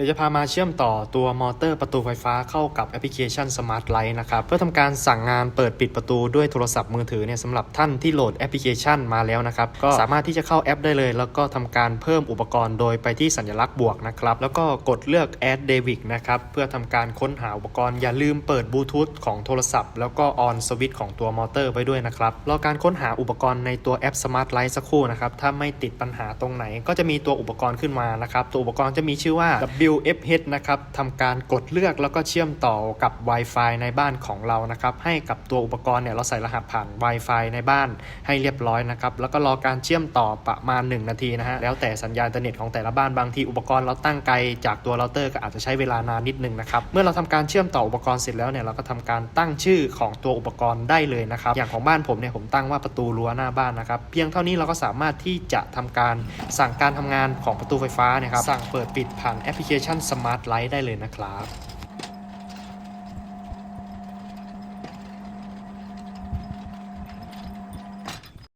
ดี๋ยวจะพามาเชื่อมต่อตัวมอเตอร์ประตูไฟฟ้าเข้ากับแอปพลิเคชัน Smart Light นะครับเพื่อทำการสั่งงานเปิดปิดประตูด้วยโทรศัพท์มือถือเนี่ยสำหรับท่านที่โหลดแอปพลิเคชันมาแล้วนะครับก็สามารถที่จะเข้าแอปได้เลย แล้วก็ทำการเพิ่มอุปกรณ์โดยไปที่สัญลักษณ์บวกนะครับแล้วก็กดเลือก Add Davic นะครับเพื่อทำการค้นหาอุปกรณ์อย่าลืมเปิดบลูทูธของโทรศัพท์แล้วก็ออนสวิตช์ของตัวมอเตอร์ไว้ด้วยนะครับรอการค้นหาอุปกรณ์ในตัวแอป Smart Light สักครู่นะครับถ้าไม่ติดปัญหาตรงไหน ก็จะมีตัวอุปกรณ์ขึ้นมานะครับตัวอุปกรณ์จะมีชื่อว่า WFH นะครับทำการกดเลือกแล้วก็เชื่อมต่อกับ Wi-Fi ในบ้านของเรานะครับ ให้กับตัวอุปกรณ์เนี่ยเราใส่รหัสผ่าน Wi-Fi ในบ้านให้เรียบร้อยนะครับ แล้วก็รอการเชื่อมต่อประมาณ 1 นาทีนะฮะ แล้วแต่สัญญาณอินเทอร์เน็ตของแต่ละบ้านบางทีอุปกรณ์เราตั้งไกลจากตัวเราเตอร์ก็อาจจะใช้เวลานานนิดนึงนะครับ เมื่อเราทำการเชื่อมต่ออุปกรณ์เสร็จแล้วเนี่ยเราก็ทำการตั้งชื่อของตัวอุปกรณ์ได้เลยนะครับ อย่างของบ้านผมเนี่ยผมตั้งว่าประตูรั้วหน้าบ้านนะครับ เพียงเท่านี้เราก็สามารถที่จะทำการสั่งการทำงานของประตูไฟฟ้านะครับ สั่งเปิดปิดผ่านแอปพลิเคชัน Smart Light ได้เลยนะครับ